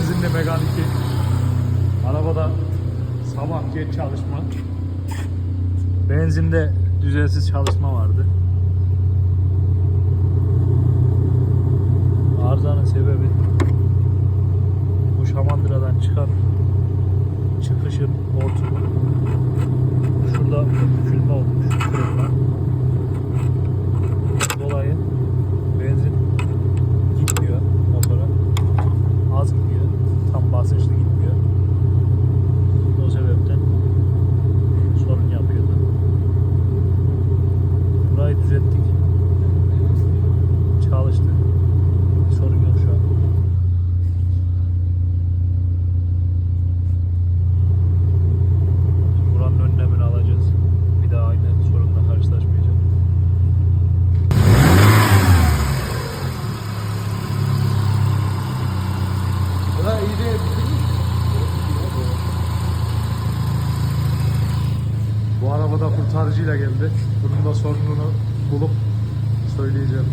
benzinli mekaniki. Arabada sabah geç çalışma. Benzinde düzensiz çalışma vardı. Arızanın sebebi bu Şamandıra'dan çıkan çıkışın Straße Arabada kurtarıcıyla geldi. Bunun da sorununu bulup söyleyeceğim.